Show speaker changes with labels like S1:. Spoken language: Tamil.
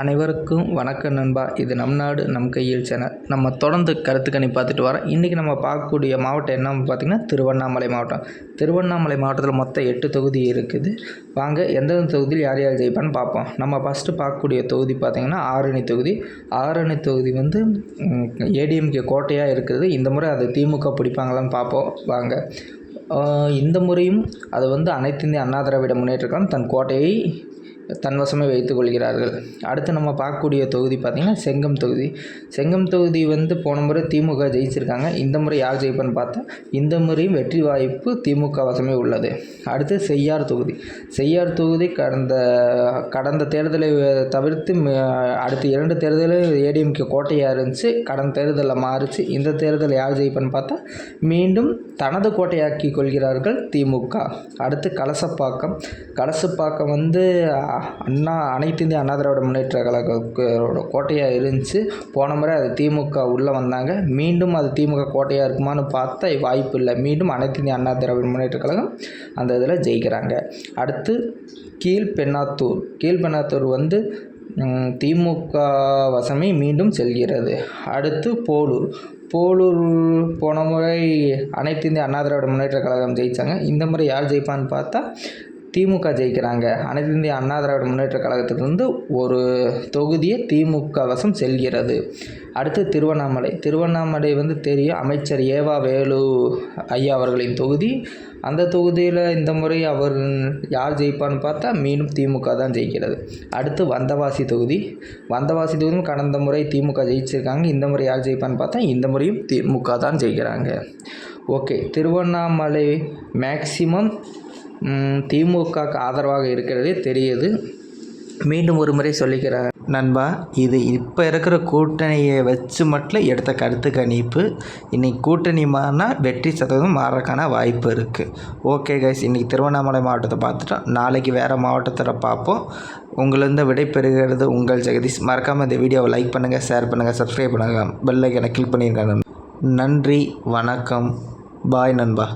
S1: அனைவருக்கும் வணக்கம் நண்பா. இது நம் நாடு நம் கையில் சேனல் நம்ம தொடர்ந்து கருத்துக்கணி பார்த்துட்டு வரோம் இன்றைக்கி நம்ம பார்க்கக்கூடிய மாவட்டம் என்னன்னு பார்த்திங்கன்னா திருவண்ணாமலை மாவட்டம். திருவண்ணாமலை மாவட்டத்தில் மொத்தம் எட்டு தொகுதி இருக்குது. வாங்க எந்தெந்த தொகுதியில் யார் யார் ஜெயிப்பான்னு பார்ப்போம். நம்ம ஃபஸ்ட்டு பார்க்கக்கூடிய தொகுதி பார்த்திங்கன்னா ஆரணி தொகுதி. ஆரணி தொகுதி வந்து ஏடிஎம்கே கோட்டையாக இருக்குது. இந்த முறை அது திமுக பிடிப்பாங்களான்னு பார்ப்போம். வாங்க. இந்த முறையும் அது வந்து அனைத்து இந்திய அண்ணா திராவிட முன்னேற்ற கழகம் தன் கோட்டையை தன்வசமே வைத்துக்கொள்கிறார்கள் அடுத்து நம்ம பார்க்கக்கூடிய தொகுதி பார்த்திங்கன்னா செங்கம் தொகுதி. செங்கம் தொகுதி வந்து போன முறை திமுக ஜெயிச்சிருக்காங்க. இந்த முறை யார் ஜெயிப்பான்னு பார்த்தா இந்த முறையும் வெற்றி வாய்ப்பு திமுக வசமே உள்ளது. அடுத்து செய்யார் தொகுதி. செய்யார் தொகுதி கடந்த கடந்த தேர்தலை தவிர்த்து அடுத்த இரண்டு தேர்தலும் ஏடிஎம்கே கோட்டையாக இருந்துச்சு. கடந்த தேர்தலில் மாறுச்சு. இந்த தேர்தலில் யார் ஜெயிப்பான்னு பார்த்தா மீண்டும் தனது கோட்டையாக்கி கொள்கிறார்கள் திமுக. அடுத்து கலசப்பாக்கம். கலசப்பாக்கம் வந்து அண்ணா அனைத்து இந்திய அண்ணா திராவிட முன்னேற்ற கழகத்தோட கோட்டையாக இருந்துச்சு. போன முறை அது திமுக உள்ளே வந்தாங்க. மீண்டும் அது திமுக கோட்டையாக இருக்குமான்னு பார்த்தா வாய்ப்பு இல்லை. மீண்டும் அனைத்து இந்திய அண்ணா திராவிட முன்னேற்ற கழகம் அந்த இதில் ஜெயிக்கிறாங்க. அடுத்து கீழ்பெண்ணாத்தூர் கீழ்பெண்ணாத்தூர் வந்து திமுக வசமே மீண்டும் செல்கிறது. அடுத்து போலூர். போலூர் போன முறை அனைத்து இந்திய அண்ணா திராவிட முன்னேற்ற கழகம் ஜெயித்தாங்க இந்த முறை யார் ஜெயிப்பான்னு பார்த்தா திமுக ஜெயிக்கிறாங்க. அனைத்து இந்திய அண்ணா திராவிட முன்னேற்ற கழகத்திலிருந்து ஒரு தொகுதியை திமுக வசம் செல்கிறது. அடுத்து திருவண்ணாமலை. திருவண்ணாமலை வந்து தெரியும் அமைச்சர் ஏவா வேலு ஐயா அவர்களின் தொகுதி. அந்த தொகுதியில் இந்த முறை அவர் யார் ஜெயிப்பான்னு பார்த்தா மீண்டும் திமுக தான் ஜெயிக்கிறது. அடுத்து வந்தவாசி தொகுதி. வந்தவாசி தொகுதியும் கடந்த முறை திமுக ஜெயிச்சிருக்காங்க. இந்த முறை யார் ஜெயிப்பான்னு பார்த்தா இந்த முறையும் திமுக தான் ஜெயிக்கிறாங்க. ஓகே திருவண்ணாமலை மேக்சிமம் திமுகக்கு ஆதரவாக இருக்கிறதே தெரியுது. மீண்டும் ஒரு முறை சொல்லிக்கிறார். நண்பா இது இப்போ இருக்கிற கூட்டணியை வச்சு மட்டும் எடுத்த கருத்து கணிப்பு. இன்றைக்கி கூட்டணி மாறினா வெற்றி சதவீதம் மாறக்கான வாய்ப்பு இருக்குது ஓகே கைஸ் இன்றைக்கி திருவண்ணாமலை மாவட்டத்தை பார்த்துட்டோம். நாளைக்கு வேறு மாவட்டத்தில் பார்ப்போம். உங்களிருந்து விடைபெறுகிறது உங்கள் ஜெகதீஷ். மறக்காமல் இந்த வீடியோவை லைக் பண்ணுங்கள் ஷேர் பண்ணுங்கள் சப்ஸ்கிரைப் பண்ணுங்கள் பெல் ஐக்கனை கிளிக் பண்ணியிருக்காங்க நன்றி வணக்கம். பாய் நண்பா.